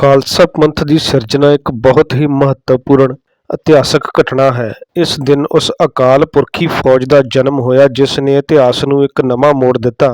ਖਾਲਸਾ ਪੰਥ ਦੀ ਸਿਰਜਣਾ ਇੱਕ ਬਹੁਤ ਹੀ ਮਹੱਤਵਪੂਰਨ ਇਤਿਹਾਸਕ ਘਟਨਾ ਹੈ। ਇਸ ਦਿਨ ਉਸ ਅਕਾਲ ਪੁਰਖੀ ਫੌਜ ਦਾ ਜਨਮ ਹੋਇਆ, ਜਿਸ ਨੇ ਇਤਿਹਾਸ ਨੂੰ ਇੱਕ ਨਵਾਂ ਮੋੜ ਦਿੱਤਾ।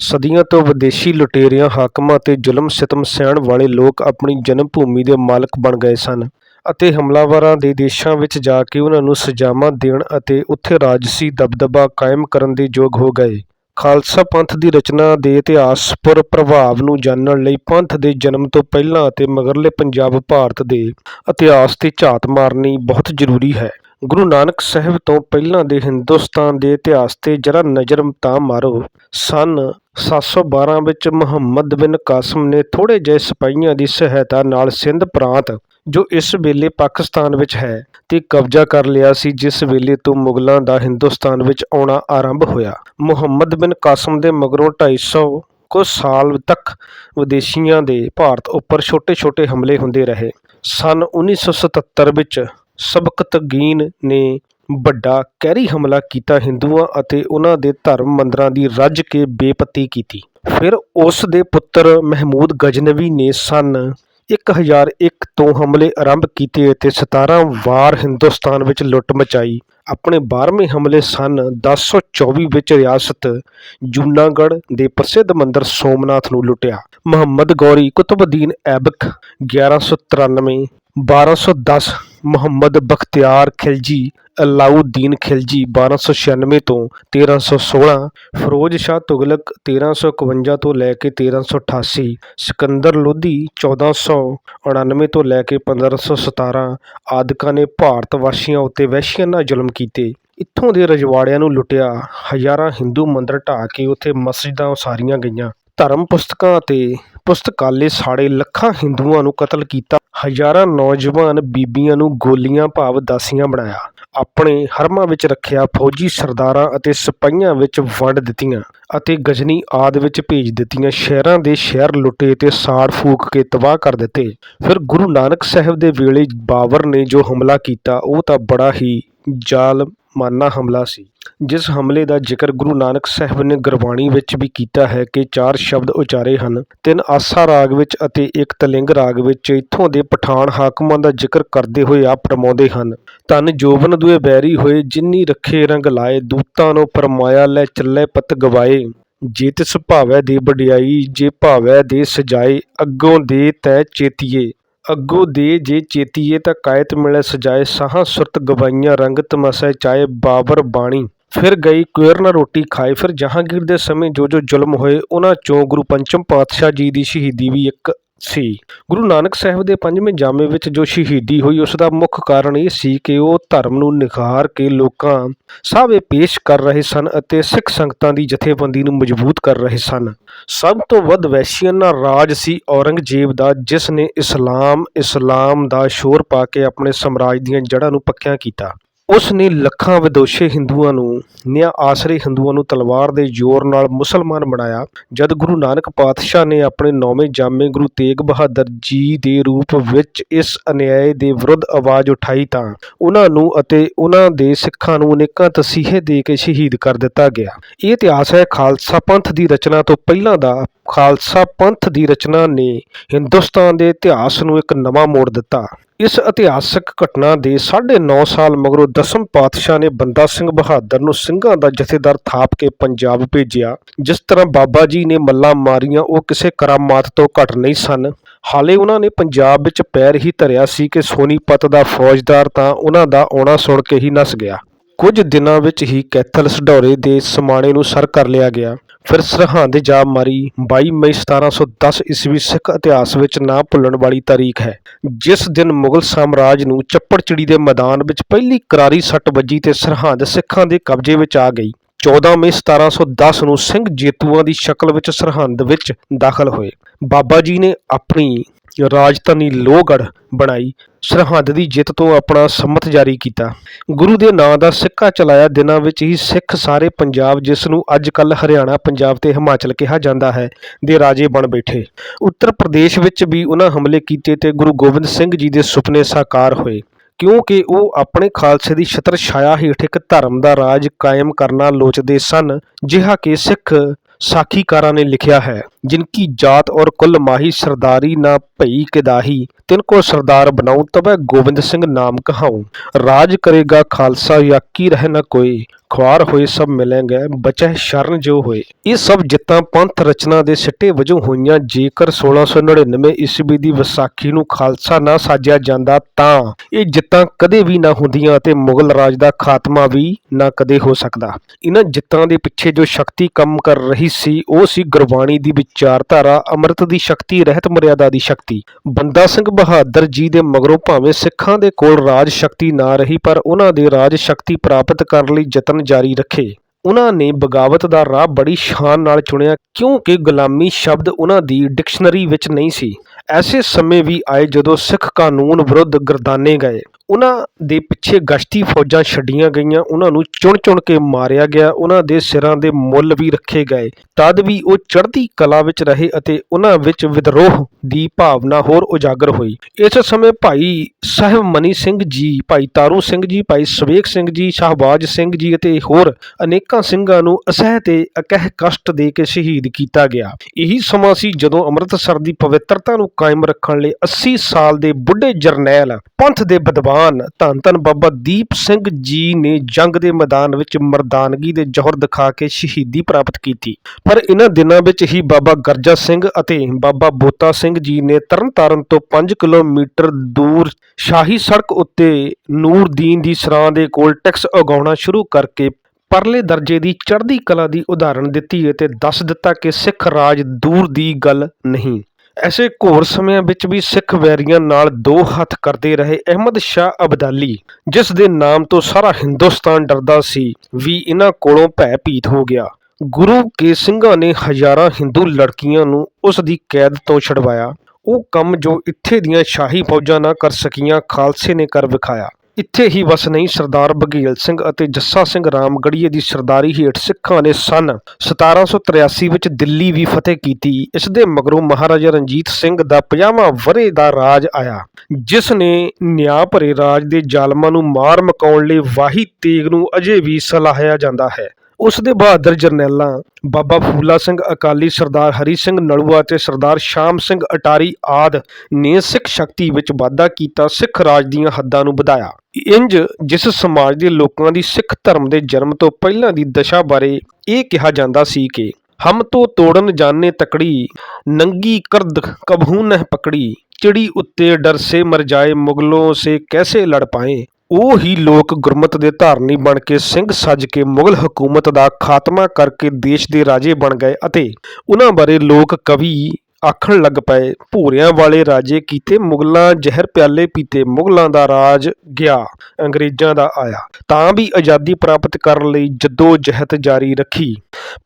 ਸਦੀਆਂ ਤੋਂ ਵਿਦੇਸ਼ੀ ਲੁਟੇਰਿਆਂ, ਹਾਕਮਾਂ ਤੇ ਜ਼ੁਲਮ ਸਿਤਮ ਸਹਿਣ ਵਾਲੇ ਲੋਕ ਆਪਣੀ ਜਨਮ ਭੂਮੀ ਦੇ ਮਾਲਕ ਬਣ ਗਏ ਸਨ ਅਤੇ ਹਮਲਾਵਰਾਂ ਦੇ ਦੇਸ਼ਾਂ ਵਿੱਚ ਜਾ ਕੇ ਉਹਨਾਂ ਨੂੰ ਸਜ਼ਾਵਾਂ ਦੇਣ ਅਤੇ ਉੱਥੇ ਰਾਜਸੀ ਦਬਦਬਾ ਕਾਇਮ ਕਰਨ ਦੇ ਯੋਗ ਹੋ ਗਏ। ਖਾਲਸਾ ਪੰਥ ਦੀ ਰਚਨਾ ਦੇ ਇਤਿਹਾਸਪੁਰ ਪ੍ਰਭਾਵ ਨੂੰ ਜਾਣਨ ਲਈ ਪੰਥ ਦੇ ਜਨਮ ਤੋਂ ਪਹਿਲਾਂ ਅਤੇ ਮਗਰਲੇ ਪੰਜਾਬ ਭਾਰਤ ਦੇ ਇਤਿਹਾਸ ਤੇ ਝਾਤ ਮਾਰਨੀ ਬਹੁਤ ਜ਼ਰੂਰੀ ਹੈ। ਗੁਰੂ ਨਾਨਕ ਸਾਹਿਬ ਤੋਂ ਪਹਿਲਾਂ ਦੇ ਹਿੰਦੁਸਤਾਨ ਦੇ ਇਤਿਹਾਸ ਤੇ ਜਰਾ ਨਜ਼ਰ ਤਾਂ ਮਾਰੋ। ਸਨ 712 ਵਿੱਚ ਮੁਹੰਮਦ ਬਿਨ ਕਾਸਮ ਨੇ ਥੋੜੇ ਜਿਹੇ ਸਿਪਾਹੀਆਂ ਦੀ ਸਹਾਇਤਾ ਨਾਲ ਸਿੰਧ ਪ੍ਰਾਂਤ ਜੋ ਇਸ ਵੇਲੇ ਪਾਕਿਸਤਾਨ ਵਿੱਚ ਹੈ ਤੇ ਕਬਜ਼ਾ ਕਰ ਲਿਆ ਸੀ, ਜਿਸ ਵੇਲੇ ਤੋਂ ਮੁਗਲਾਂ ਦਾ ਹਿੰਦੁਸਤਾਨ ਵਿੱਚ ਆਉਣਾ ਆਰੰਭ ਹੋਇਆ। ਮੁਹੰਮਦ ਬਿਨ ਕਾਸਮ ਦੇ ਮਗਰੋਂ 250 ਕੁ ਸਾਲ ਤੱਕ ਵਿਦੇਸ਼ੀਆਂ ਦੇ ਭਾਰਤ ਉੱਪਰ ਛੋਟੇ-ਛੋਟੇ ਹਮਲੇ ਹੁੰਦੇ ਰਹੇ। ਸਨ 1977 ਵਿੱਚ ਸਬਕਤਗੀਨ ਨੇ ਵੱਡਾ ਕਹਿਰੀ ਹਮਲਾ ਕੀਤਾ ਹਿੰਦੂਆਂ ਅਤੇ ਉਹਨਾਂ ਦੇ ਧਰਮ ਮੰਦਰਾਂ ਦੀ ਰੱਜ ਕੇ ਬੇਪਤੀ ਕੀਤੀ। ਫਿਰ ਉਸ ਦੇ ਪੁੱਤਰ ਮਹਿਮੂਦ ਗਜਨਵੀ ਨੇ ਸਨ 1001 ਤੋਂ ਹਮਲੇ ਆਰੰਭ ਕੀਤੇ ਅਤੇ 17 ਵਾਰ ਹਿੰਦੁਸਤਾਨ ਵਿੱਚ ਲੁੱਟ ਮਚਾਈ। ਆਪਣੇ 12ਵੇਂ ਹਮਲੇ ਸਨ 1024 ਵਿੱਚ ਰਿਆਸਤ ਜੂਨਾਗੜ੍ਹ ਦੇ ਪ੍ਰਸਿੱਧ ਮੰਦਰ ਸੋਮਨਾਥ ਨੂੰ ਲੁੱਟਿਆ। ਮੁਹੰਮਦ ਗੌਰੀ ਕੁਤਬਉਦੀਨ ਐਬਕ 1193 1210 ਮੁਹੰਮਦ ਬਖਤਿਆਰ ਖਿਲਜੀ ਅਲਾਊਦੀਨ ਖਿਲਜੀ 1296 ਤੋਂ 1316 ਫਿਰੋਜ਼ ਸ਼ਾਹ ਤੁਗਲਕ 1351 ਤੋਂ ਲੈ ਕੇ 1388 ਸਿਕੰਦਰ ਲੋਧੀ 1499 ਤੋਂ ਲੈ ਕੇ 1517 ਆਦਿਕਾਂ ਨੇ ਭਾਰਤ ਵਾਸੀਆਂ ਉੱਤੇ ਵਹਿਸ਼ੀਆਨਾ ਜ਼ੁਲਮ ਕੀਤੇ। ਇੱਥੋਂ ਦੇ ਰਜਵਾੜਿਆਂ ਨੂੰ ਲੁੱਟਿਆ ਹਜ਼ਾਰਾਂ ਹਿੰਦੂ ਮੰਦਰ ਢਾਹ ਕੇ ਉੱਥੇ ਮਸਜਿਦਾਂ ਉਸਾਰੀਆਂ ਗਈਆਂ। ਧਰਮ ਪੁਸਤਕਾਂ ਅਤੇ ਪੁਸਤਕਾਲੇ ਸਾੜੇ ਲੱਖਾਂ ਹਿੰਦੂਆਂ ਨੂੰ ਕਤਲ ਕੀਤਾ। ਹਜ਼ਾਰਾਂ ਨੌਜਵਾਨ ਬੀਬੀਆਂ ਨੂੰ ਗੋਲੀਆਂ ਭਾਵ ਦਾਸੀਆਂ ਬਣਾਇਆ। ਆਪਣੇ ਹਰਮਾਂ ਵਿੱਚ ਰੱਖਿਆ ਫੌਜੀ ਸਰਦਾਰਾਂ ਅਤੇ ਸਿਪਾਹੀਆਂ ਵਿੱਚ ਵੰਡ ਦਿੱਤੀਆਂ ਅਤੇ ਗਜਨੀ ਆਦਿ ਵਿੱਚ ਭੇਜ ਦਿੱਤੀਆਂ। ਸ਼ਹਿਰਾਂ ਦੇ ਸ਼ਹਿਰ ਲੁੱਟੇ ਅਤੇ ਸਾੜ ਫੂਕ ਕੇ ਤਬਾਹ ਕਰ ਦਿੱਤੇ। ਫਿਰ ਗੁਰੂ ਨਾਨਕ ਸਾਹਿਬ ਦੇ ਵੇਲੇ ਬਾਬਰ ਨੇ ਜੋ ਹਮਲਾ ਕੀਤਾ, ਉਹ ਤਾਂ ਬੜਾ ਹੀ ਜ਼ਾਲਮਾਨਾ ਹਮਲਾ ਸੀ। ਜਿਸ ਹਮਲੇ ਦਾ ਜ਼ਿਕਰ ਗੁਰੂ ਨਾਨਕ ਸਾਹਿਬ ਨੇ ਗੁਰਬਾਣੀ ਵਿੱਚ ਵੀ ਕੀਤਾ ਹੈ ਕਿ ਚਾਰ ਸ਼ਬਦ ਉਚਾਰੇ ਹਨ, ਤਿੰਨ ਆਸਾ ਰਾਗ ਵਿੱਚ ਅਤੇ ਇੱਕ ਤਲਿੰਗ ਰਾਗ ਵਿੱਚ, ਇੱਥੋਂ ਦੇ ਪਠਾਨ ਹਾਕਮਾਂ ਦਾ ਜ਼ਿਕਰ ਕਰਦੇ ਹੋਏ ਆਪ ਫਰਮਾਉਂਦੇ ਹਨ ਤਨ ਜੋਬਨ ਦੁਏ ਬੈਰੀ ਹੋਏ, ਜਿੰਨੀ ਰੱਖੇ ਰੰਗ ਲਾਏ, ਦੂਤਾਂ ਨੂੰ ਪਰਮਾਇਆ ਲੈ ਚੱਲੇ ਪਤ ਗਵਾਏ। ਜੇ ਤਿਸ ਭਾਵੈ ਦੇ ਵਡਿਆਈ, ਜੇ ਭਾਵੈ ਦੇ ਸਜਾਏ, ਅੱਗੋਂ ਦੇ ਤੈ ਚੇਤੀਏ। ਅੱਗੋਂ ਦੇ ਜੇ ਚੇਤੀਏ ਤਾਂ ਕਾਇਤ ਮਿਲੇ ਸਜਾਏ, ਸਾਹਾਂ ਸੁਰਤ ਗਵਾਈਆਂ ਰੰਗ ਤਮਸੈ ਚਾਏ ਬਾਬਰ ਬਾਣੀ। ਫਿਰ ਗਈ ਕੁਇਰ ਨਾ ਰੋਟੀ ਖਾਏ ਫਿਰ ਜਹਾਂਗੀਰ ਦੇ ਸਮੇਂ ਜੋ ਜੋ ਜ਼ੁਲਮ ਹੋਏ ਉਹਨਾਂ ਚੋਂ ਗੁਰੂ ਪੰਚਮ ਪਾਤਸ਼ਾਹ ਜੀ ਦੀ ਸ਼ਹੀਦੀ ਵੀ ਇੱਕ ਸੀ। ਗੁਰੂ ਨਾਨਕ ਸਾਹਿਬ ਦੇ ਪੰਜਵੇਂ ਜਾਮੇ ਵਿੱਚ ਜੋ ਸ਼ਹੀਦੀ ਹੋਈ, ਉਸ ਦਾ ਮੁੱਖ ਕਾਰਨ ਇਹ ਸੀ ਕਿ ਉਹ ਧਰਮ ਨੂੰ ਨਿਖਾਰ ਕੇ ਲੋਕਾਂ ਸਾਹਵੇ ਪੇਸ਼ ਕਰ ਰਹੇ ਸਨ ਅਤੇ ਸਿੱਖ ਸੰਗਤਾਂ ਦੀ ਜਥੇਬੰਦੀ ਨੂੰ ਮਜ਼ਬੂਤ ਕਰ ਰਹੇ ਸਨ। ਸਭ ਤੋਂ ਵੱਧ ਵੈਸ਼ੀਆਨਾ ਰਾਜ ਸੀ ਔਰੰਗਜ਼ੇਬ ਦਾ, ਜਿਸ ਨੇ ਇਸਲਾਮ ਇਸਲਾਮ ਦਾ ਸ਼ੋਰ ਪਾ ਕੇ ਆਪਣੇ ਸਮਰਾਜ ਦੀਆਂ ਜੜ੍ਹਾਂ ਨੂੰ ਪੱਕਿਆ ਕੀਤਾ। ਉਸ ਨੇ ਲੱਖਾਂ ਵਿਦੋਸ਼ੇ ਹਿੰਦੂਆਂ ਨੂੰ, ਨਿਆ ਆਸਰੇ ਹਿੰਦੂਆਂ ਨੂੰ ਤਲਵਾਰ ਦੇ ਜ਼ੋਰ ਨਾਲ ਮੁਸਲਮਾਨ ਬਣਾਇਆ। ਜਦ ਗੁਰੂ ਨਾਨਕ ਪਾਤਸ਼ਾਹ ਨੇ ਆਪਣੇ ਨੌਵੇਂ ਜਾਮੇ ਗੁਰੂ ਤੇਗ ਬਹਾਦਰ ਜੀ ਦੇ ਰੂਪ ਵਿੱਚ ਇਸ ਅਨਿਆਏ ਦੇ ਵਿਰੁੱਧ ਆਵਾਜ਼ ਉਠਾਈ ਤਾਂ ਉਹਨਾਂ ਨੂੰ ਅਤੇ ਉਹਨਾਂ ਦੇ ਸਿੱਖਾਂ ਨੂੰ ਅਨੇਕਾਂ ਤਸੀਹੇ ਦੇ ਕੇ ਸ਼ਹੀਦ ਕਰ ਦਿੱਤਾ ਗਿਆ। ਇਹ ਇਤਿਹਾਸ ਹੈ, ਖਾਲਸਾ ਪੰਥ ਦੀ ਰਚਨਾ ਤੋਂ ਪਹਿਲਾਂ ਦਾ। ਖਾਲਸਾ ਪੰਥ ਦੀ ਰਚਨਾ ਨੇ ਹਿੰਦੁਸਤਾਨ ਦੇ ਇਤਿਹਾਸ ਨੂੰ ਇੱਕ ਨਵਾਂ ਮੋੜ ਦਿੱਤਾ। ਇਸ ਇਤਿਹਾਸਕ ਘਟਨਾ ਦੇ 9.5 ਸਾਲ ਮਗਰੋਂ ਦਸਮ ਪਾਤਸ਼ਾਹ ਨੇ ਬੰਦਾ ਸਿੰਘ ਬਹਾਦਰ ਨੂੰ ਸਿੰਘਾਂ ਦਾ ਜਥੇਦਾਰ ਥਾਪ ਕੇ ਪੰਜਾਬ ਭੇਜਿਆ, ਜਿਸ ਤਰ੍ਹਾਂ ਬਾਬਾ ਜੀ ਨੇ ਮੱਲਾਂ ਮਾਰੀਆਂ, ਉਹ ਕਿਸੇ ਕਰਾਮਾਤ ਤੋਂ ਘੱਟ ਨਹੀਂ ਸਨ। ਹਾਲੇ ਉਹਨਾਂ ਨੇ ਪੰਜਾਬ ਵਿੱਚ ਪੈਰ ਹੀ ਧਰਿਆ ਸੀ ਕਿ ਸੋਨੀਪਤ ਦਾ ਫੌਜਦਾਰ ਤਾਂ ਉਹਨਾਂ ਦਾ ਆਉਣਾ ਸੁਣ ਕੇ ਹੀ ਨਸ ਗਿਆ। ਕੁਝ ਦਿਨਾਂ ਵਿੱਚ ਹੀ ਕੈਥਲ ਸਡੌਰੇ ਦੇ ਸਮਾਣੇ ਨੂੰ ਸਰ ਕਰ ਲਿਆ ਗਿਆ। ਫਿਰ ਸਰਹੰਦ ਜਾ ਮਾਰੀ। 22 ਮਈ 1710 ਈਸਵੀ ਸਿੱਖ ਇਤਿਹਾਸ ਵਿੱਚ ਨਾ ਭੁੱਲਣ ਵਾਲੀ ਤਾਰੀਖ ਹੈ। ਜਿਸ ਦਿਨ ਮੁਗਲ ਸਾਮਰਾਜ ਨੂੰ ਚੱਪੜਚਿੜੀ ਦੇ ਮੈਦਾਨ ਵਿੱਚ ਪਹਿਲੀ ਕਰਾਰੀ ਸੱਟ ਵੱਜੀ ਤੇ ਸਰਹੰਦ ਸਿੱਖਾਂ ਦੇ ਕਬਜ਼ੇ ਵਿੱਚ ਆ ਗਈ। 14 ਮਈ 1710 ਨੂੰ ਸਿੰਘ ਜੇਤੂਆਂ ਦੀ ਸ਼ਕਲ ਵਿੱਚ ਸਰਹੰਦ ਵਿੱਚ ਦਾਖਲ ਹੋਏ। ਬਾਬਾ ਜੀ ਨੇ ਆਪਣੀ ਰਾਜਧਾਨੀ ਲੋਹਗੜ੍ਹ ਬਣਾਈ। ਸਰਹੰਦ ਦੀ ਜਿੱਤ ਤੋਂ ਆਪਣਾ ਸੰਮਤ ਜਾਰੀ ਕੀਤਾ। ਗੁਰੂ ਦੇ ਨਾਂ ਦਾ ਸਿੱਕਾ ਚਲਾਇਆ ਦਿਨਾਂ ਵਿੱਚ ਹੀ ਸਿੱਖ ਸਾਰੇ ਪੰਜਾਬ, ਜਿਸ ਨੂੰ ਅੱਜ ਕੱਲ ਹਰਿਆਣਾ, ਪੰਜਾਬ ਤੇ ਹਿਮਾਚਲ ਕਿਹਾ ਜਾਂਦਾ ਹੈ, ਦੇ ਰਾਜੇ ਬਣ ਬੈਠੇ। ਉੱਤਰ ਪ੍ਰਦੇਸ਼ ਵਿੱਚ ਵੀ ਉਹਨਾਂ ਹਮਲੇ ਕੀਤੇ ਤੇ ਗੁਰੂ ਗੋਬਿੰਦ ਸਿੰਘ ਜੀ ਦੇ ਸੁਪਨੇ ਸਾਕਾਰ ਹੋਏ। ਕਿਉਂਕਿ ਉਹ ਆਪਣੇ ਖਾਲਸੇ ਦੀ ਛਤਰ ਛਾਇਆ ਹੇਠ ਇੱਕ ਧਰਮ ਦਾ ਰਾਜ ਕਾਇਮ ਕਰਨਾ ਲੋਚਦੇ ਸਨ, ਜਿਹਾ ਕਿ ਸਿੱਖ ਸਾਖੀਕਾਰਾਂ ਨੇ ਲਿਖਿਆ ਹੈ। जिनकी जात और कुल माही सरदारी ना भई किदाही, तिनको ਸਰਦਾਰ ਬਣਾਉ तबे गोविंद ਸਿੰਘ ਨਾਮ ਕਹਾਉ ਰਾਜ ਕਰੇਗਾ ਖਾਲਸਾ ਯਾਕੀ ਰਹਿ ਨਾ ਕੋਈ ਖਵਾਰ ਹੋਏ ਸਭ ਮਿਲेंगे ਬਚੈ ਸ਼ਰਨ ਜੋ ਹੋਏ ਇਹ ਸਭ ਜਿੱਤਾਂ ਪੰਥ ਰਚਨਾ ਦੇ ਸਿੱਟੇ ਵਜੋਂ ਹੋਈਆਂ ਜੇਕਰ 1699 ਈਸਵੀ ਦੀ ਵਿਸਾਖੀ ਨੂੰ ਖਾਲਸਾ ਨਾ ਸਾਜਿਆ ਜਾਂਦਾ ਤਾਂ ਇਹ ਜਿੱਤਾਂ ਕਦੇ ਵੀ ਨਾ ਹੁੰਦੀਆਂ ਅਤੇ ਮੁਗਲ ਰਾਜ ਦਾ ਖਾਤਮਾ ਵੀ ਨਾ ਕਦੇ ਹੋ ਸਕਦਾ ਇਹਨਾਂ ਜਿੱਤਾਂ ਦੇ ਪਿੱਛੇ ਜੋ ਸ਼ਕਤੀ ਕੰਮ ਕਰ ਰਹੀ ਸੀ ਉਹ ਸੀ ਗੁਰਬਾਣੀ ਦੀ ਵਿਚਾਰਧਾਰਾ ਅੰਮ੍ਰਿਤ ਦੀ ਸ਼ਕਤੀ, ਰਹਿਤ ਮਰਿਆਦਾ ਦੀ ਸ਼ਕਤੀ। ਬੰਦਾ ਸਿੰਘ ਬਹਾਦਰ ਜੀ ਦੇ ਮਗਰੋਂ ਭਾਵੇਂ ਸਿੱਖਾਂ ਦੇ ਕੋਲ ਰਾਜ ਸ਼ਕਤੀ ਨਾ ਰਹੀ, ਪਰ ਉਹਨਾਂ ਦੇ ਰਾਜ ਸ਼ਕਤੀ ਪ੍ਰਾਪਤ ਕਰਨ ਲਈ ਯਤਨ ਜਾਰੀ ਰੱਖੇ। ਉਹਨਾਂ ਨੇ ਬਗਾਵਤ ਦਾ ਰਾਹ ਬੜੀ ਸ਼ਾਨ ਨਾਲ ਚੁਣਿਆ, ਕਿਉਂਕਿ ਗੁਲਾਮੀ ਸ਼ਬਦ ਉਹਨਾਂ ਦੀ ਡਿਕਸ਼ਨਰੀ ਵਿੱਚ ਨਹੀਂ ਸੀ। ਐਸੇ ਸਮੇਂ ਵੀ ਆਏ ਜਦੋਂ ਸਿੱਖ ਕਾਨੂੰਨ ਵਿਰੁੱਧ ਗਰਦਾਨੇ ਗਏ। ਉਹਨਾਂ ਦੇ ਪਿੱਛੇ ਗਸ਼ਤੀ ਫੌਜਾਂ ਛੱਡੀਆਂ ਗਈਆਂ, ਉਹਨਾਂ ਨੂੰ ਚੁਣ-ਚੁਣ ਕੇ ਮਾਰਿਆ ਗਿਆ, ਉਹਨਾਂ ਦੇ ਸਿਰਾਂ ਦੇ ਮੁੱਲ ਵੀ ਰੱਖੇ ਗਏ। ਤਦ ਵੀ ਉਹ ਚੜ੍ਹਦੀ ਕਲਾ ਵਿੱਚ ਰਹੇ ਅਤੇ ਉਹਨਾਂ ਵਿੱਚ ਵਿਦਰੋਹ ਦੀ ਭਾਵਨਾ ਹੋਰ ਉਜਾਗਰ ਹੋਈ। ਇਸ ਸਮੇਂ ਭਾਈ ਸਾਹਿਬ ਮਨੀ ਸਿੰਘ ਜੀ, ਭਾਈ ਤਾਰੂ ਸਿੰਘ ਜੀ, ਭਾਈ ਸਵੇਕ ਸਿੰਘ ਜੀ, ਸ਼ਾਹਬਾਜ਼ ਸਿੰਘ ਜੀ ਅਤੇ ਹੋਰ ਅਨੇਕਾਂ ਸਿੰਘਾਂ ਨੂੰ ਅਸਹਿ ਤੇ ਅਕਹਿ ਕਸ਼ਟ ਦੇ ਕੇ ਸ਼ਹੀਦ ਕੀਤਾ ਗਿਆ। ਇਹੀ ਸਮਾਂ ਸੀ ਜਦੋਂ ਅੰਮ੍ਰਿਤਸਰ ਦੀ ਪਵਿੱਤਰਤਾ ਨੂੰ ਕਾਇਮ ਰੱਖਣ ਲਈ 80 ਸਾਲ ਦੇ ਬੁੱਢੇ ਜਰਨੈਲ ਪੰਥ ਦੇ ਵਿਦਵਾਨ ਧੰਨ ਧੰਨ ਬਾਬਾ ਦੀਪ ਸਿੰਘ ਜੀ ਨੇ ਜੰਗ ਦੇ ਮੈਦਾਨ ਵਿੱਚ ਮਰਦਾਨਗੀ ਦੇ ਜੋਹਰ ਦਿਖਾ ਕੇ ਸ਼ਹੀਦੀ ਪ੍ਰਾਪਤ ਕੀਤੀ। ਪਰ ਇਹਨਾਂ ਦਿਨਾਂ ਵਿੱਚ ਹੀ ਬਾਬਾ ਗਰਜਾ ਸਿੰਘ ਅਤੇ ਬਾਬਾ ਬੋਤਾ ਸਿੰਘ ਜੀ ਨੇ ਤਰਨਤਾਰਨ ਤੋਂ 5 ਕਿਲੋਮੀਟਰ ਦੂਰ ਸ਼ਾਹੀ ਸੜਕ ਉੱਤੇ ਨੂਰਦੀਨ ਦੀ ਸਰਾਂ ਦੇ ਕੋਲ ਟੈਕਸ ਉਗਾਉਣਾ ਸ਼ੁਰੂ ਕਰਕੇ ਪਰਲੇ ਦਰਜੇ ਦੀ ਚੜ੍ਹਦੀ ਕਲਾ ਦੀ ਉਦਾਹਰਣ ਦਿੱਤੀ ਅਤੇ ਦੱਸ ਦਿੱਤਾ ਕਿ ਸਿੱਖ ਰਾਜ ਦੂਰ ਦੀ ਗੱਲ ਨਹੀਂ। ਐਸੇ ਘੋਰ ਸਮਿਆਂ ਵਿੱਚ ਵੀ ਸਿੱਖ ਵੈਰੀਆਂ ਨਾਲ ਦੋ ਹੱਥ ਕਰਦੇ ਰਹੇ ਅਹਿਮਦ ਸ਼ਾਹ ਅਬਦਾਲੀ, ਜਿਸ ਦੇ ਨਾਮ ਤੋਂ ਸਾਰਾ ਹਿੰਦੁਸਤਾਨ ਡਰਦਾ ਸੀ, ਵੀ ਇਹਨਾਂ ਕੋਲੋਂ ਭੈ ਭੀਤ ਹੋ ਗਿਆ। ਗੁਰੂ ਕੇ ਸਿੰਘਾਂ ਨੇ ਹਜ਼ਾਰਾਂ ਹਿੰਦੂ ਲੜਕੀਆਂ ਨੂੰ ਉਸ ਦੀ ਕੈਦ ਤੋਂ ਛਡਵਾਇਆ। ਉਹ ਕੰਮ ਜੋ ਇੱਥੇ ਦੀਆਂ ਸ਼ਾਹੀ ਫੌਜਾਂ ਨਾ ਕਰ ਸਕੀਆਂ, ਖਾਲਸੇ ਨੇ ਕਰ ਵਿਖਾਇਆ। ਇੱਥੇ ਹੀ ਵਸ ਨਹੀਂ ਸਰਦਾਰ ਬਘੇਲ ਸਿੰਘ ਅਤੇ ਜੱਸਾ ਸਿੰਘ ਰਾਮਗੜੀਏ ਦੀ ਸਰਦਾਰੀ ਹੇਠ ਸਿੱਖਾਂ ਨੇ ਸਨ 1783 ਵਿੱਚ ਦਿੱਲੀ ਵੀ ਫਤਿਹ ਕੀਤੀ। ਇਸ ਦੇ ਮਗਰੋਂ ਮਹਾਰਾਜਾ ਰਣਜੀਤ ਸਿੰਘ ਦਾ 50ਵਾਂ ਵਰੇ ਦਾ ਰਾਜ ਆਇਆ, ਜਿਸ ਨੇ ਨਿਆਂ ਭਰੇ ਰਾਜ ਦੇ ਜ਼ਾਲਮਾਂ ਨੂੰ ਮਾਰ ਮਕਾਉਣ ਲਈ ਵਾਹੀ ਤੇਗ ਨੂੰ ਅਜੇ ਵੀ ਸਲਾਹਿਆ ਜਾਂਦਾ ਹੈ। ਉਸ ਦੇ ਬਹਾਦਰ ਜਰਨੈਲਾਂ ਬਾਬਾ ਫੂਲਾ ਸਿੰਘ ਅਕਾਲੀ ਸਰਦਾਰ ਹਰੀ ਸਿੰਘ ਨਲੂਆ ਅਤੇ ਸਰਦਾਰ ਸ਼ਾਮ ਸਿੰਘ ਅਟਾਰੀ ਆਦ ਨੇ ਸਿੱਖ ਸ਼ਕਤੀ ਵਿੱਚ ਵਾਧਾ ਕੀਤਾ, ਸਿੱਖ ਰਾਜ ਦੀਆਂ ਹੱਦਾਂ ਨੂੰ ਵਧਾਇਆ। ਇੰਜ ਜਿਸ ਸਮਾਜ ਦੇ ਲੋਕਾਂ ਦੀ ਸਿੱਖ ਧਰਮ ਦੇ ਜਨਮ ਤੋਂ ਪਹਿਲਾਂ ਦੀ ਦਸ਼ਾ ਬਾਰੇ ਇਹ ਕਿਹਾ ਜਾਂਦਾ ਸੀ ਕਿ, ਹਮ ਤੋਂ ਤੋੜਨ ਜਾਣੇ ਤਕੜੀ, ਨੰਗੀ ਕਰਦ ਕਬਹੂ ਨਹ ਪਕੜੀ, ਚਿੜੀ ਉੱਤੇ ਡਰ ਸੇ ਮਰ ਜਾਏ, ਮੁਗਲੋਂ ਸੇ ਕੈਸੇ ਲੜ ਪਾਏ ਉਹ ਹੀ ਲੋਕ ਗੁਰਮਤ ਦੇ ਧਾਰਨੀ ਬਣ ਕੇ ਸਿੰਘ ਸੱਜ ਕੇ ਮੁਗਲ ਹਕੂਮਤ ਦਾ ਖਾਤਮਾ ਕਰਕੇ ਦੇਸ਼ ਦੇ ਰਾਜੇ ਬਣ ਗਏ ਅਤੇ ਉਹਨਾਂ ਬਾਰੇ ਲੋਕ ਕਵੀ ਆਖਣ ਲੱਗ ਪਏ, ਭੂਰਿਆਂ ਵਾਲੇ ਰਾਜੇ ਕੀਤੇ ਮੁਗਲਾਂ, ਜ਼ਹਿਰ ਪਿਆਲੇ ਪੀਤੇ ਮੁਗਲਾਂ ਦਾ ਰਾਜ ਗਿਆ, ਅੰਗਰੇਜ਼ਾਂ ਦਾ ਆਇਆ। ਤਾਂ ਵੀ ਆਜ਼ਾਦੀ ਪ੍ਰਾਪਤ ਕਰਨ ਲਈ ਜੱਦੋ ਜਹਿਦ ਜਾਰੀ ਰੱਖੀ।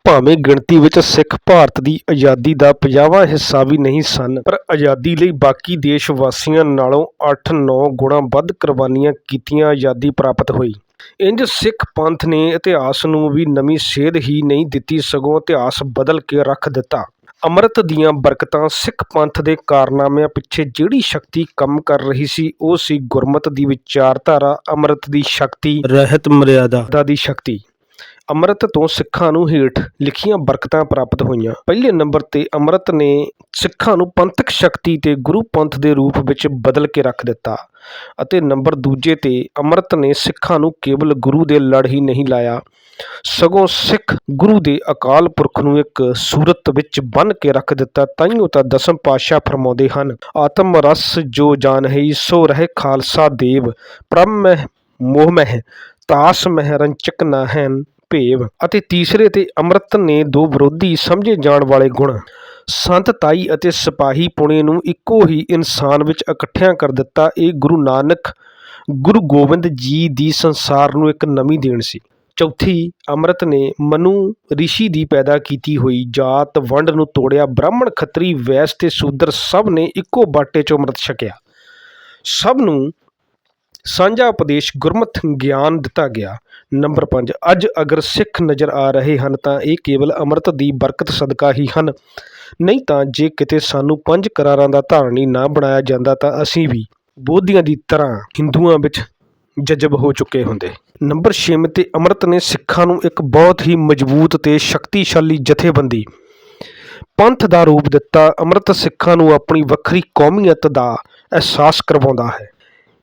ਭਾਵੇਂ ਗਿਣਤੀ ਵਿੱਚ ਸਿੱਖ ਭਾਰਤ ਦੀ ਆਜ਼ਾਦੀ ਦਾ 50ਵਾਂ ਹਿੱਸਾ ਵੀ ਨਹੀਂ ਸਨ ਪਰ ਆਜ਼ਾਦੀ ਲਈ ਬਾਕੀ ਦੇਸ਼ ਵਾਸੀਆਂ ਨਾਲੋਂ 8-9 ਗੁਣਾ ਵੱਧ ਕੁਰਬਾਨੀਆਂ ਕੀਤੀਆਂ ਆਜ਼ਾਦੀ ਪ੍ਰਾਪਤ ਹੋਈ। ਇੰਜ ਸਿੱਖ ਪੰਥ ਨੇ ਇਤਿਹਾਸ ਨੂੰ ਵੀ ਨਵੀਂ ਸੇਧ ਹੀ ਨਹੀਂ ਦਿੱਤੀ ਸਗੋਂ ਇਤਿਹਾਸ ਬਦਲ ਕੇ ਰੱਖ ਦਿੱਤਾ। ਅੰਮ੍ਰਿਤ ਦੀਆਂ ਬਰਕਤਾਂ ਸਿੱਖ ਪੰਥ ਦੇ ਕਾਰਨਾਮਿਆਂ ਪਿੱਛੇ ਜਿਹੜੀ ਸ਼ਕਤੀ ਕੰਮ ਕਰ ਰਹੀ ਸੀ ਉਹ ਸੀ ਗੁਰਮਤ ਦੀ ਵਿਚਾਰਧਾਰਾ ਅੰਮ੍ਰਿਤ ਦੀ ਸ਼ਕਤੀ ਰਹਿਤ ਮਰਿਆਦਾ। ਦੀ ਸ਼ਕਤੀ। ਅੰਮ੍ਰਿਤ ਤੋਂ ਸਿੱਖਾਂ ਨੂੰ ਹੇਠ ਲਿਖੀਆਂ ਬਰਕਤਾਂ ਪ੍ਰਾਪਤ ਹੋਈਆਂ। ਪਹਿਲੇ ਨੰਬਰ ਤੇ ਅੰਮ੍ਰਿਤ ਨੇ ਸਿੱਖਾਂ ਨੂੰ ਪੰਥਕ ਸ਼ਕਤੀ ਤੇ ਗੁਰੂ ਪੰਥ ਦੇ ਰੂਪ ਵਿੱਚ ਬਦਲ ਕੇ ਰੱਖ ਦਿੱਤਾ ਅਤੇ ਨੰਬਰ ਦੂਜੇ ਤੇ ਅੰਮ੍ਰਿਤ ਨੇ ਸਿੱਖਾਂ ਨੂੰ ਕੇਵਲ ਗੁਰੂ ਦੇ ਲੜ ਹੀ ਨਹੀਂ ਲਾਇਆ, ਸਗੋਂ ਸਿੱਖ ਗੁਰੂ ਦੇ ਅਕਾਲ ਪੁਰਖ ਨੂੰ ਇੱਕ ਸੂਰਤ ਵਿੱਚ ਬੰਨ ਕੇ ਰੱਖ ਦਿੱਤਾ ਤਾਈਓ ਤਾਂ ਦਸਮ ਪਾਤਸ਼ਾਹ ਫਰਮਾਉਂਦੇ ਹਨ, ਆਤਮ ਰਸ ਜੋ ਜਾਣ ਹੈ ਸੋ ਰਹਿ ਖਾਲਸਾ ਦੇਵ ਪ੍ਰਮ ਮਹਿ ਮੋਹ ਮਹਿ ਤਾਸ ਮਹਿ ਰੰਚਕ ਨਾ ਹੈ ਭੇਵ ਅਤੇ ਤੀਸਰੇ ਤੇ ਅੰਮ੍ਰਿਤ ਨੇ ਦੋ ਵਿਰੋਧੀ ਸਮਝੇ ਜਾਣ ਵਾਲੇ ਗੁਣ, ਸੰਤ ਤਾਈ ਅਤੇ ਸਿਪਾਹੀ ਪੁਣੇ ਨੂੰ ਇੱਕੋ ਹੀ ਇਨਸਾਨ ਵਿੱਚ ਇਕੱਠਿਆਂ ਕਰ ਦਿੱਤਾ, ਇਹ ਗੁਰੂ ਨਾਨਕ, ਗੁਰੂ ਗੋਬਿੰਦ ਜੀ ਦੀ ਸੰਸਾਰ ਨੂੰ ਇੱਕ ਨਵੀਂ ਦੇਣ ਸੀ। ਚੌਥੀ, ਅੰਮ੍ਰਿਤ ਨੇ ਮਨੂ ਰਿਸ਼ੀ ਦੀ ਪੈਦਾ ਕੀਤੀ ਹੋਈ ਜਾਤ ਵੰਡ ਨੂੰ ਤੋੜਿਆ, ਬ੍ਰਾਹਮਣ ਖੱਤਰੀ ਵੈਸ ਤੇ ਸ਼ੂਦਰ ਸਭ ਨੇ ਇੱਕੋ ਬਾਟੇ ਚੋਂ ਅੰਮ੍ਰਿਤ ਛਕਿਆ। ਸਭ ਨੂੰ ਸਾਂਝਾ ਉਪਦੇਸ਼ ਗੁਰਮਤਿ ਗਿਆਨ ਦਿੱਤਾ ਗਿਆ। ਨੰਬਰ 5 ਅੱਜ ਅਗਰ ਸਿੱਖ ਨਜ਼ਰ ਆ ਰਹੇ ਹਨ ਤਾਂ ਇਹ ਕੇਵਲ ਅੰਮ੍ਰਿਤ ਦੀ ਬਰਕਤ ਸਦਕਾ ਹੀ ਹਨ। ਨਹੀਂ ਤਾਂ ਜੇ ਕਿਤੇ ਸਾਨੂੰ ਪੰਜ ਕਰਾਰਾਂ ਦਾ ਧਾਰਨੀ ਨਾ ਬਣਾਇਆ ਜਾਂਦਾ ਤਾਂ ਅਸੀਂ ਵੀ ਬੋਧੀਆਂ ਦੀ ਤਰ੍ਹਾਂ ਹਿੰਦੂਆਂ ਵਿੱਚ ਜਜਬ ਹੋ ਚੁੱਕੇ ਹੁੰਦੇ। ਨੰਬਰ 6 ਤੇ ਅੰਮ੍ਰਿਤ ਨੇ ਸਿੱਖਾਂ ਨੂੰ ਇੱਕ ਬਹੁਤ ਹੀ ਮਜ਼ਬੂਤ ਤੇ ਸ਼ਕਤੀਸ਼ਾਲੀ ਜਥੇਬੰਦੀ ਪੰਥ ਦਾ ਰੂਪ ਦਿੱਤਾ। ਅੰਮ੍ਰਿਤ ਸਿੱਖਾਂ ਨੂੰ ਆਪਣੀ ਵੱਖਰੀ ਕੌਮੀਅਤ ਦਾ ਅਹਿਸਾਸ ਕਰਵਾਉਂਦਾ ਹੈ।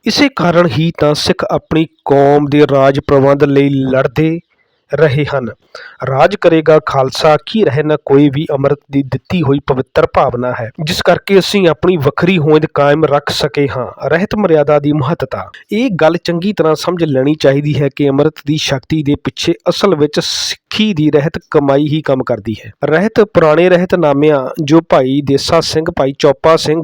ਇਸੇ ਕਾਰਨ ਹੀ ਤਾਂ ਸਿੱਖ ਆਪਣੀ ਕੌਮ ਦੇ ਰਾਜ ਪ੍ਰਬੰਧ ਲਈ ਲੜਦੇ ਰਹੇ ਹਨ। ਰਾਜ ਕਰੇਗਾ ਖਾਲਸਾ, ਕੀ ਰਹਿ ਨਾ ਕੋਈ ਵੀ ਅੰਮ੍ਰਿਤ ਦੀ ਦਿੱਤੀ ਹੋਈ ਪਵਿੱਤਰ ਭਾਵਨਾ ਹੈ। ਜਿਸ ਕਰਕੇ ਅਸੀਂ ਆਪਣੀ ਵੱਖਰੀ ਹੋਂਦ ਕਾਇਮ ਰੱਖ ਸਕੇ ਹਾਂ। ਰਹਿਤ ਮਰਿਆਦਾ ਦੀ ਮਹੱਤਤਾ। ਇਹ ਗੱਲ ਚੰਗੀ ਤਰ੍ਹਾਂ ਸਮਝ ਲੈਣੀ ਚਾਹੀਦੀ ਹੈ ਕਿ ਅੰਮ੍ਰਿਤ ਦੀ ਸ਼ਕਤੀ ਦੇ ਪਿੱਛੇ ਅਸਲ ਵਿੱਚ ਸਿੱਖੀ ਦੀ ਰਹਿਤ ਕਮਾਈ ਹੀ ਕੰਮ ਕਰਦੀ ਹੈ। ਰਹਿਤ ਪੁਰਾਣੇ ਰਹਿਤ ਨਾਮਿਆਂ ਜੋ ਭਾਈ ਦੇਸਾ ਸਿੰਘ, ਭਾਈ ਚੌਪਾ ਸਿੰਘ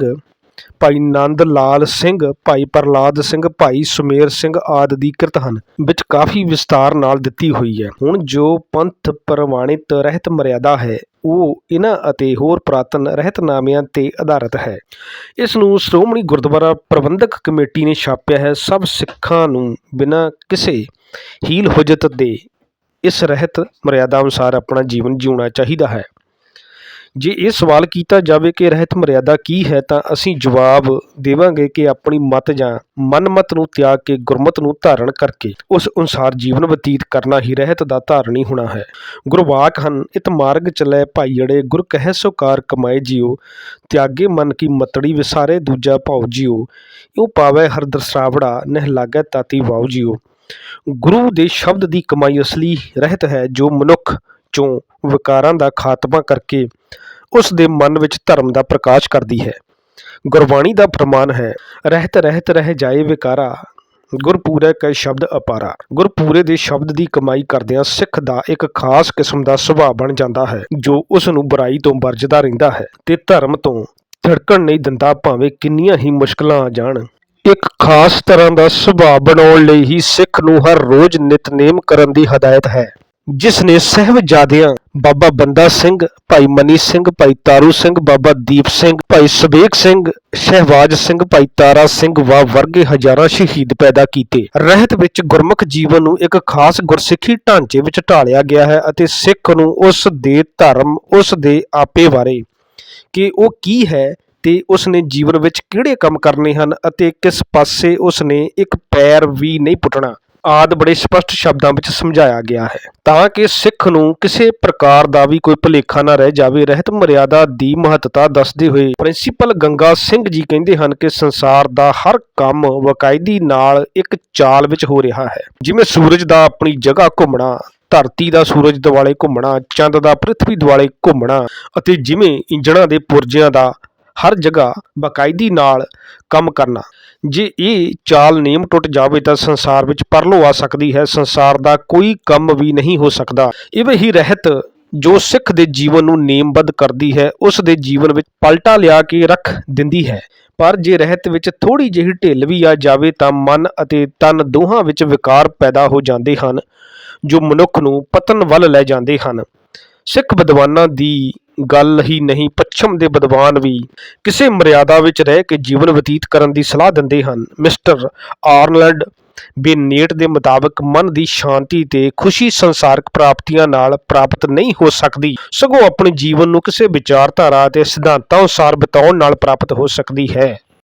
ਭਾਈ ਨੰਦ ਲਾਲ ਸਿੰਘ, ਭਾਈ ਪ੍ਰਲਾਦ ਸਿੰਘ, ਭਾਈ ਸੁਮੇਰ ਸਿੰਘ ਆਦਿ ਦੀ ਕਿਰਤ ਹਨ। ਵਿੱਚ ਕਾਫੀ ਵਿਸਤਾਰ ਨਾਲ ਦਿੱਤੀ ਹੋਈ ਹੈ। ਹੁਣ ਜੋ ਪੰਥ ਪ੍ਰਮਾਣਿਤ ਰਹਿਤ ਮਰਿਆਦਾ ਹੈ, ਉਹ ਇਹਨਾਂ ਅਤੇ ਹੋਰ ਪੁਰਾਤਨ ਰਹਿਤਨਾਮਿਆਂ ਤੇ ਆਧਾਰਿਤ ਹੈ। ਇਸ ਨੂੰ ਸ਼੍ਰੋਮਣੀ ਗੁਰਦੁਆਰਾ ਪ੍ਰਬੰਧਕ ਕਮੇਟੀ ਨੇ ਛਾਪਿਆ ਹੈ। ਸਭ ਸਿੱਖਾਂ ਨੂੰ ਬਿਨਾਂ ਕਿਸੇ ਹੀਲ ਹੁਜਤ ਦੇ ਇਸ ਰਹਿਤ ਮਰਿਆਦਾ ਅਨੁਸਾਰ ਆਪਣਾ ਜੀਵਨ ਜਿਉਣਾ ਚਾਹੀਦਾ ਹੈ। ਜੇ ਇਹ ਸਵਾਲ ਕੀਤਾ ਜਾਵੇ ਕਿ ਰਹਿਤ ਮਰਿਆਦਾ ਕੀ ਹੈ, ਤਾਂ ਅਸੀਂ ਜਵਾਬ ਦੇਵਾਂਗੇ ਕਿ ਆਪਣੀ ਮਤ ਜਾਂ ਮਨਮਤ ਨੂੰ ਤਿਆਗ ਕੇ, ਗੁਰਮਤ ਨੂੰ ਧਾਰਨ ਕਰਕੇ ਉਸ ਅਨੁਸਾਰ ਜੀਵਨ ਬਤੀਤ ਕਰਨਾ ਹੀ ਰਹਿਤ ਦਾ ਧਾਰਨੀ ਹੋਣਾ ਹੈ। ਗੁਰਵਾਕ ਹਨ, ਇਤ ਮਾਰਗ ਚਲੇ ਭਾਈੜੇ ਗੁਰ ਕਹਿ ਸੋ ਕਾਰ ਕਮਾਏ ਜਿਉ, ਤਿਆਗੇ ਮਨ ਕੀ ਮਤੜੀ ਵਿਸਾਰੇ, ਦੂਜਾ ਭਾਉ ਜਿਉ, ਇਉ ਪਾਵੇ ਹਰ ਦਰਸਾਵੜਾ, ਨਹਿ ਲਾਗੈ ਤਾਤੀ ਵਾਉ ਜਿਉ। ਗੁਰੂ ਦੇ ਸ਼ਬਦ ਦੀ ਕਮਾਈ ਅਸਲੀ ਰਹਿਤ ਹੈ, ਜੋ ਮਨੁੱਖ ਚੋਂ ਵਿਕਾਰਾਂ ਦਾ ਖਾਤਮਾ ਕਰਕੇ ਉਸ ਦੇ ਮਨ ਵਿੱਚ ਧਰਮ ਦਾ ਪ੍ਰਕਾਸ਼ ਕਰਦੀ ਹੈ। ਗੁਰਬਾਣੀ ਦਾ ਫਰਮਾਨ ਹੈ, ਰਹਿਤ ਰਹਿਤ, ਰਹਿ ਜਾਏ ਵਿਕਾਰਾ, ਗੁਰਪੂਰੇ ਕੈ ਸ਼ਬਦ ਅਪਾਰਾ। ਗੁਰਪੂਰੇ ਦੇ ਸ਼ਬਦ ਦੀ ਕਮਾਈ ਕਰਦਿਆਂ ਸਿੱਖ ਦਾ ਇੱਕ ਖਾਸ ਕਿਸਮ ਦਾ ਸੁਭਾਅ ਬਣ ਜਾਂਦਾ ਹੈ, ਜੋ ਉਸ ਨੂੰ ਬੁਰਾਈ ਤੋਂ ਵਰਜਦਾ ਰਹਿੰਦਾ ਹੈ ਤੇ ਧਰਮ ਤੋਂ ਝੜਕਣ ਨਹੀਂ ਦਿੰਦਾ, ਭਾਵੇਂ ਕਿੰਨੀਆਂ ਹੀ ਮੁਸ਼ਕਲਾਂ ਆ ਜਾਣ। ਇੱਕ ਖਾਸ ਤਰ੍ਹਾਂ ਦਾ ਸੁਭਾਅ ਬਣਾਉਣ ਲਈ ਹੀ ਸਿੱਖ ਨੂੰ ਹਰ ਰੋਜ਼ ਨਿਤਨੇਮ ਕਰਨ ਦੀ ਹਦਾਇਤ ਹੈ। ਜਿਸ ਨੇ ਸਹਿਬਜ਼ਾਦਿਆਂ ਬਾਬਾ ਬੰਦਾ ਸਿੰਘ, ਭਾਈ ਮਨੀ ਸਿੰਘ, ਭਾਈ ਤਾਰੂ ਸਿੰਘ, ਬਾਬਾ ਦੀਪ ਸਿੰਘ, ਭਾਈ ਸਬੇਕ ਸਿੰਘ, ਸ਼ਹਿਬਾਜ਼ ਸਿੰਘ, ਭਾਈ ਤਾਰਾ ਸਿੰਘ ਵਾ ਵਰਗੇ ਹਜ਼ਾਰਾਂ ਸ਼ਹੀਦ ਪੈਦਾ ਕੀਤੇ। ਰਹਿਤ ਵਿੱਚ ਗੁਰਮੁਖ ਜੀਵਨ ਨੂੰ ਇੱਕ ਖਾਸ ਗੁਰਸਿੱਖੀ ਢਾਂਚੇ ਵਿੱਚ ਢਾਲਿਆ ਗਿਆ ਹੈ ਅਤੇ ਸਿੱਖ ਨੂੰ ਉਸ ਦੇ ਧਰਮ, ਉਸ ਦੇ ਆਪੇ ਬਾਰੇ ਕਿ ਉਹ ਕੀ ਹੈ ਤੇ ਉਸ ਨੇ ਜੀਵਨ ਵਿੱਚ ਕਿਹੜੇ ਕੰਮ ਕਰਨੇ ਹਨ ਅਤੇ ਕਿਸ ਪਾਸੇ ਉਸ ਨੇ ਇੱਕ ਪੈਰ ਵੀ ਨਹੀਂ ਪੁੱਟਣਾ। ਆਦ ਬੜੇ ਸਪਸ਼ਟ ਸ਼ਬਦਾਂ ਵਿੱਚ ਸਮਝਾਇਆ ਗਿਆ ਹੈ। ਤਾਂ ਕਿ ਸਿੱਖ ਨੂੰ ਕਿਸੇ ਪ੍ਰਕਾਰ ਦਾ ਵੀ ਕੋਈ ਭੁਲੇਖਾ ਨਾ ਰਹਿ ਜਾਵੇ, ਰਹਿਤ ਮਰਿਆਦਾ ਦੀ ਮਹੱਤਤਾ ਦੱਸਦੇ ਹੋਏ ਪ੍ਰਿੰਸੀਪਲ ਗੰਗਾ ਸਿੰਘ ਜੀ ਕਹਿੰਦੇ ਹਨ ਕਿ ਸੰਸਾਰ ਦਾ ਹਰ ਕੰਮ ਵਕਾਇਦੀ ਨਾਲ ਇੱਕ ਚਾਲ ਵਿੱਚ ਹੋ ਰਿਹਾ ਹੈ। ਜਿਵੇਂ ਸੂਰਜ ਦਾ ਆਪਣੀ ਜਗ੍ਹਾ ਘੁੰਮਣਾ, ਧਰਤੀ ਦਾ ਸੂਰਜ ਦੁਆਲੇ ਘੁੰਮਣਾ, ਚੰਦ ਦਾ ਪ੍ਰithvi ਦੁਆਲੇ ਘੁੰਮਣਾ ਅਤੇ ਜਿਵੇਂ ਇੰਜਣਾਂ ਦੇ ਪੁਰਜਿਆਂ ਦਾ ਹਰ ਜਗ੍ਹਾ ਬਕਾਇਦੀ ਨਾਲ ਕੰਮ ਕਰਨਾ। ਜੇ ਇਹ ਚਾਲ ਨਿਯਮ ਟੁੱਟ ਜਾਵੇ ਤਾਂ ਸੰਸਾਰ ਵਿੱਚ ਪਰਲੋ ਆ ਸਕਦੀ ਹੈ। ਸੰਸਾਰ ਦਾ ਕੋਈ ਕੰਮ ਵੀ ਨਹੀਂ ਹੋ ਸਕਦਾ। ਇਵੇਂ ਹੀ ਰਹਿਤ ਜੋ ਸਿੱਖ ਦੇ ਜੀਵਨ ਨੂੰ ਨੇਮਬੱਧ ਕਰਦੀ ਹੈ, ਉਸ ਦੇ ਜੀਵਨ ਵਿੱਚ ਪਲਟਾ ਲਿਆ ਕੇ ਰੱਖ ਦਿੰਦੀ ਹੈ। ਪਰ ਜੇ ਰਹਿਤ ਵਿੱਚ ਥੋੜੀ ਜਿਹੀ ਢਿੱਲ ਵੀ ਆ ਜਾਵੇ ਤਾਂ ਮਨ ਅਤੇ ਤਨ ਦੋਹਾਂ ਵਿੱਚ ਵਿਕਾਰ ਪੈਦਾ ਹੋ ਜਾਂਦੇ ਹਨ, ਜੋ ਮਨੁੱਖ ਨੂੰ ਪਤਨ ਵੱਲ ਲੈ ਜਾਂਦੇ ਹਨ। ਸਿੱਖ ਵਿਦਵਾਨਾਂ ਦੀ ਗੱਲ ਹੀ ਨਹੀਂ, ਪੱਛਮ ਦੇ ਵਿਦਵਾਨ ਵੀ ਕਿਸੇ ਮਰਿਆਦਾ ਵਿੱਚ ਰਹਿ ਕੇ ਜੀਵਨ ਬਤੀਤ ਕਰਨ ਦੀ ਸਲਾਹ ਦਿੰਦੇ ਹਨ। ਮਿਸਟਰ ਆਰਨਲਡ ਬੇਨੇਟ ਦੇ ਮੁਤਾਬਕ ਮਨ ਦੀ ਸ਼ਾਂਤੀ ਤੇ ਖੁਸ਼ੀ ਸੰਸਾਰਕ ਪ੍ਰਾਪਤੀਆਂ ਨਾਲ ਪ੍ਰਾਪਤ ਨਹੀਂ ਹੋ ਸਕਦੀ। ਸਗੋਂ ਆਪਣੇ ਜੀਵਨ ਨੂੰ ਕਿਸੇ ਵਿਚਾਰਧਾਰਾ ਅਤੇ ਸਿਧਾਂਤਾਂ ਅਨੁਸਾਰ ਬਿਤਾਉਣ ਨਾਲ ਪ੍ਰਾਪਤ ਹੋ ਸਕਦੀ ਹੈ।